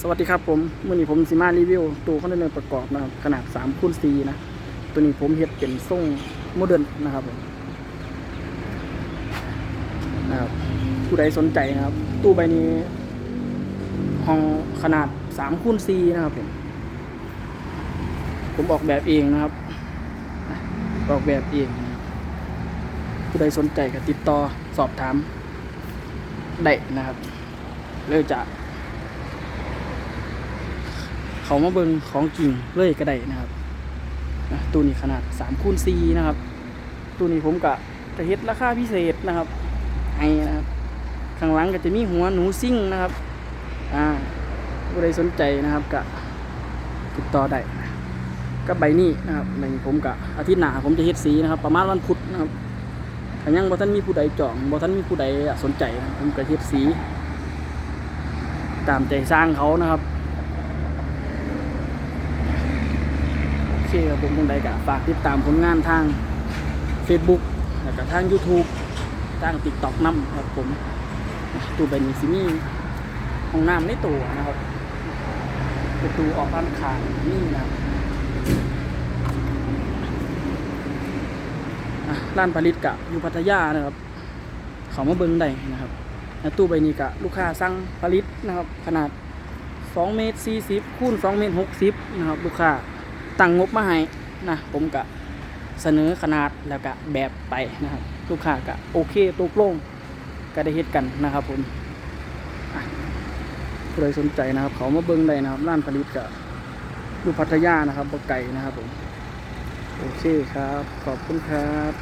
สวัสดีครับผมมื่อนี้ผมสิมารีวิวตู้คอนเทนเนอร์ประกอบนะครับขนาด3คูณ4นะ ตัวนี้ผมเฮ็ดเป็นทรงโมเดิร์นนะครับผมนะครับผู้ใดสนใจนะครับ ตู้ใบนี้ ห้องขนาด3คูณ4นะครับผมผมออกแบบเองนะครับ ออกแบบเอง ผู้ใดสนใจก็ติดต่อสอบถามได้นะครับ เลยจะ เขามาเบิงของจริงเลยก็ได้นะครับนะตู้นี้ขนาด3คูณ4นะครับตู้นี้ผมกะจะเฮ็ดราคาพิเศษนะครับให้นะครับข้างหลังก็จะมีหัวหนูซิ่งนะครับอ่าผู้ใดสนใจนะครับกะติดต่อได้ก็ใบนี้นะครับใบนี้ผมกะอาทิตย์หน้าผมจะเฮ็ดสีนะครับ ประมาณวันพุธนะครับถ้ายังบ่ท่านมีผู้ใดจองบ่ท่านมีผู้ใดสนใจนะผมก็เฮ็ดสี ตามใจสร้างเขานะครับ โอ เคครับผมตรงใดก็ฝากติดตามผลงานทาง Facebook แล้วก็ทาง YouTube ทาง TikTok นำครับผมตู้ใบนี้สิมีห้องน้ำในตัวนะครับประตูออกด้านข้างนี่นะครับร้านผลิตกะอยู่พัทยานะครับเขามาเบิ้งได้นะครับตู้ใบนี้กะลูกค้าสั่งผลิตนะครับ ขนาด2เมตร40คูณ2เมตร60นะครับลูกค้า ตั้งงบมาให้นะผมก็เสนอขนาดแล้วก็แบบไปนะครับลูกค้าก็โอเคตกลงก็ได้เฮ็ดกันนะครับผมอะผู้ใดสนใจนะครับ เขามาเบิ้งได้นะครับร้านผลิตกับอยู่พัทยานะครับบะไก่นะครับผม โอเคครับ ขอบคุณครับ